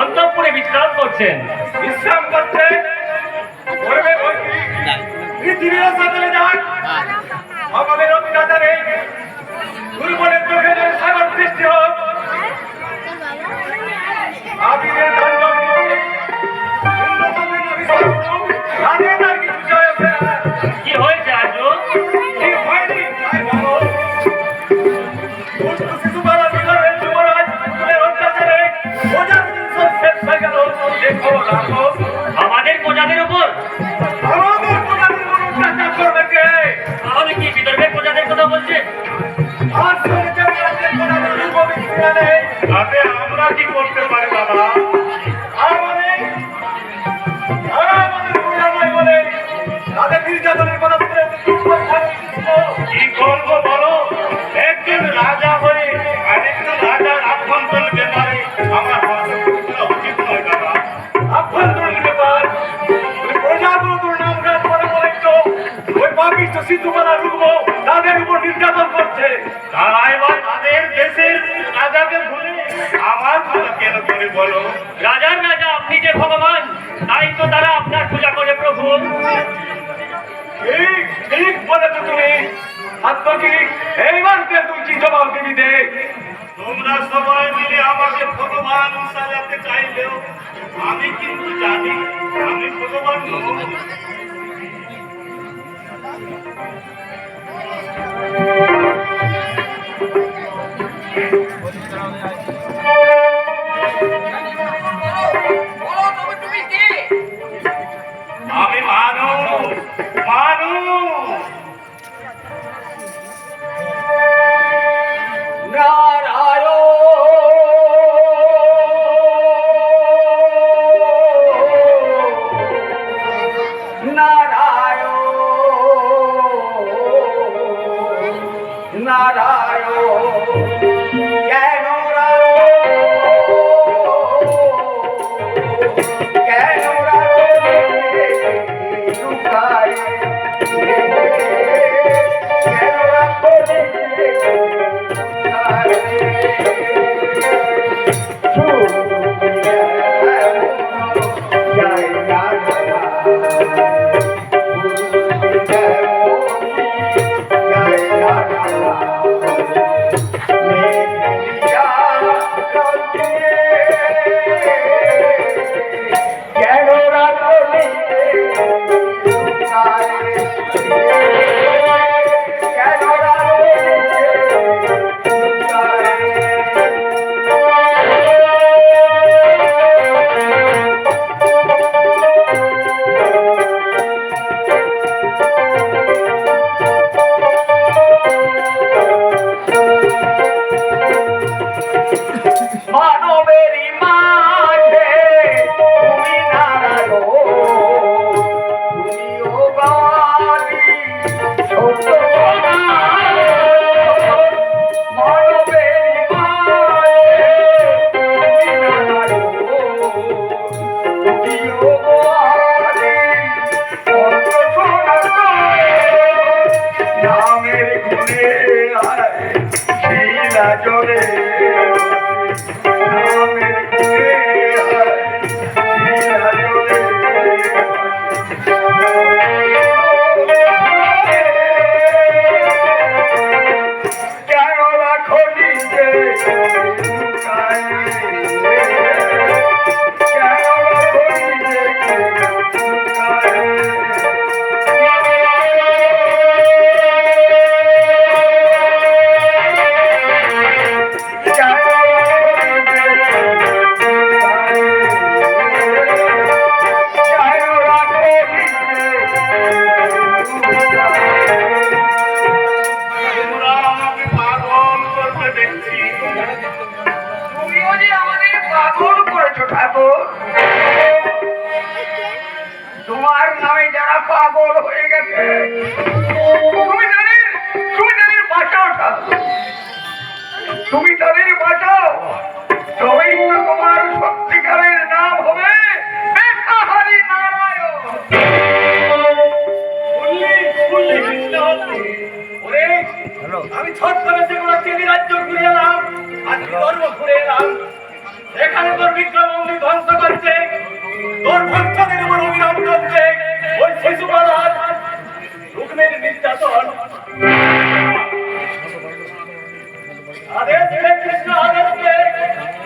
অন্তঃপুরে বিশ্রাম করছেন। বিশ্রাম করছে আমাদের অত্যাচারে দুর্বলের চোখে সাগর সৃষ্টি হোক। আবিরের তাদের নির্যাতনের করে কি করব বলো? একজন রাজা হয়ে আরেকজন রাজার আভ্যন্তরীণ ব্যাপারে আমার উচিত নয় বাবা আভ্যন্তরীণ ব্যাপার। ওই প্রজাগুলো তোর নাম গান করে তাদের নির্যাতন করছে। তারা এবার তাদের দেশের রাজাকে ভুলে আমার কেন করে বলো? রাজার রাজা, আপনি যে ভগবান, তাই তো তারা আপনার পূজা করে প্রভু। ঠিক ঠিক বলেছ তুমি। আত্মকি এইবার কে তুই কি জবাব দিবি দে। তোমরা সবাই মিলে আমাকে ভগবান সাজাতে চাইলেও আমি কিন্তু জানি আমি ভগবান নই। নারায়ণ ঠাকুর? তোমার নামে যারা পাগল হয়ে গেছে, তুমি তাদের তুমি তাদের বাঁচাও তুমি তাদের বাঁচাও। তবেই তো তোমার সত্যিকারের নাম হবে বেসাহারি নারায়ণ। আমি চিনি রাজ্য ঘুরে এলাম আর ধর্ম ঘুরে এলাম। এখানে তোর বিক্রম ধ্বংস করছে। তোর ভক্তদের উপর অবিরাম চলছে। ওই শিশুপালন রুগ্নের নির্যাতন। আদেশ কৃষ্ণ আদেশ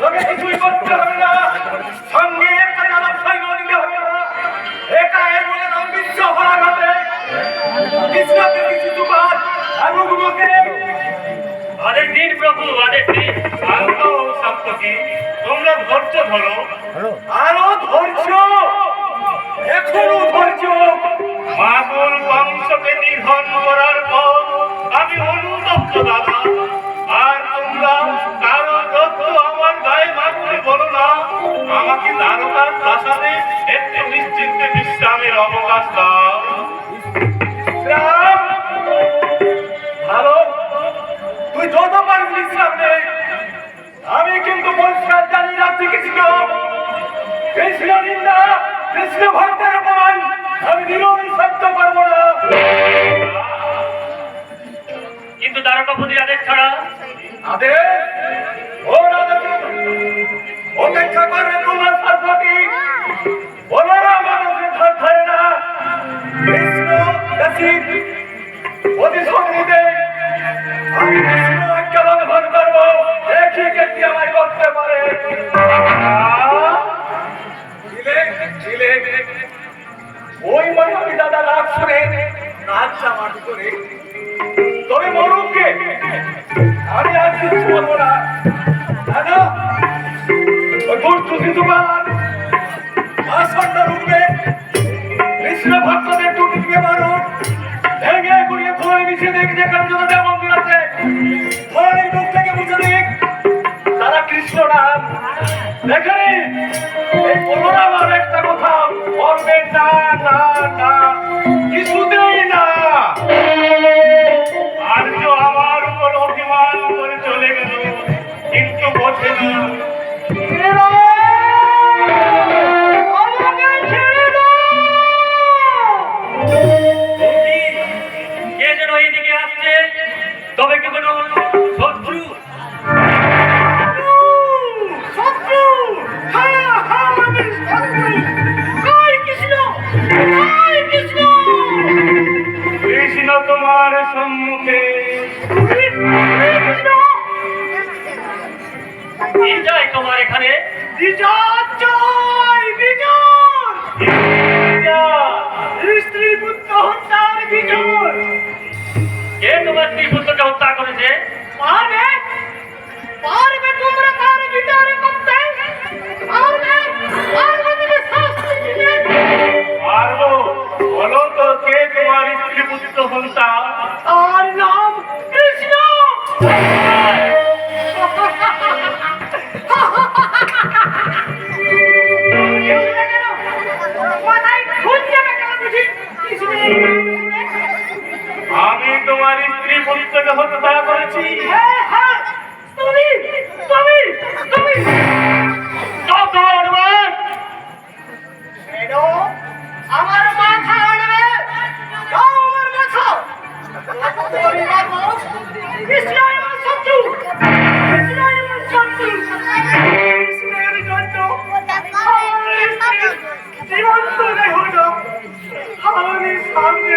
তোকে কিছুই করতে হবে না। সঙ্গে একটা জানার সৈন্য দিতে হবে না। একা এর বলে নাম বিশ্ব হরা ঘটে কৃষ্ণকে কিছু দুবার আর রুগ্নকে আদেশ দিন প্রভু আদেশ দিন। শান্ত তোমরা ধৈর্য ধরো। আরও ধৈর্য। এখনও ধৈর্য। মাগুর বংশকে নিধন করার পর আমি অনুতপ্ত দাদা। আর তোমরা কারও যত আমার গায়ে মাগুরে বলো না। আমাকে দ্বারকার প্রাসাদে একটু কৃষ্ণ। কৃষ্ণ নিন্দা কৃষ্ণ ভক্তের অপমান আমি না। কিন্তু দ্বারকাপতির আদেশ ছাড়া আদেশ? ও রাজা অপেক্ষা করবে তোমার সর্বটি। বলো না মানুষের ধর ধরে না। কৃষ্ণ প্রতিশোধ নিতে আমি কৃষ্ণ। একটা লঙ্ঘন করব। দেখি কে আমায় করতে পারে। ওই মনে দাদা রাগ শুনে নাচটা মাটি করে তোমার এখানে স্ত্রী পুত্র হত্যার বিজয় কে তোমার স্ত্রী পুত্রকে হত্যা করেছে? তোমার স্ত্রী পুত্রকে হত্যা করেছি হ্যাঁ হ্যাঁ তুমি তুমি তুমি সব তোমার অনুমান এলো আমার মাথা আনবে আমার মাথা কৃষ্ণ আমার শত্রু কৃষ্ণ আমার শত্রু কৃষ্ণের জন্য জীবন্ত দেহ আমি সামনে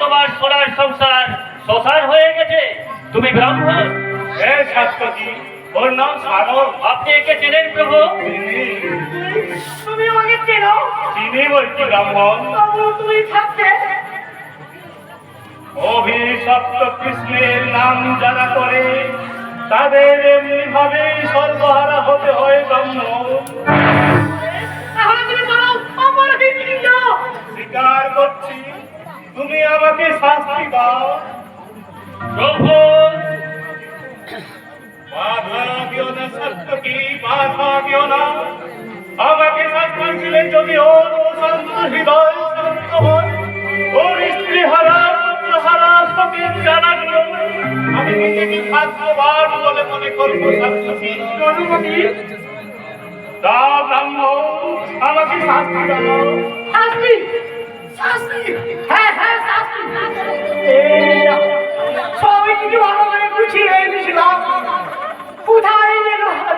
তোমার সোনার সংসার শ্মশান হয়ে গেছে। তুমি ব্রাহ্মণ? এ শাস্ত্রজি ওর নাম সাগর আপনি একে চেনেন প্রভু? তুমি আমাকে চেনো? চিনি বলছি ব্রাহ্মণ। তুমি থাকতে। অভিশপ্ত কৃষ্ণের নাম যারা করে তাদের এমনি ভাবেই সর্বহারা হতে হয় ব্রাহ্মণ। দিও না। আমাকে শাস্তি দিলে যদি ওর শান্ত হৃদয় শান্ত হয় ওর স্ত্রী হারা পুত্র হারা সতীর জানা আমি নিজেকে ভাগ্যবান বলে মনে করব অনুমতি দাও ব্রাহ্মণ আমাকে শাস্তি দাও। শাস্তি? শাস্তি? হ্যাঁ হ্যাঁ শাস্তি। এই কিছু ভালো করে গুছিয়ে এনেছিলাম কোথায়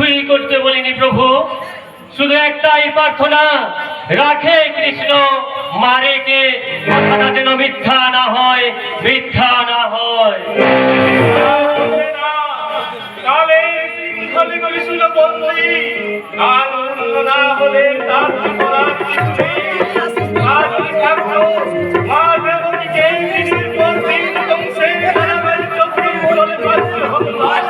কিছুই করতে বলিনি প্রভু। শুধু একটাই প্রার্থনা রাখে কৃষ্ণ মারে কে? কথাটা যেন মিথ্যা না হয় মিথ্যা না হয়। আর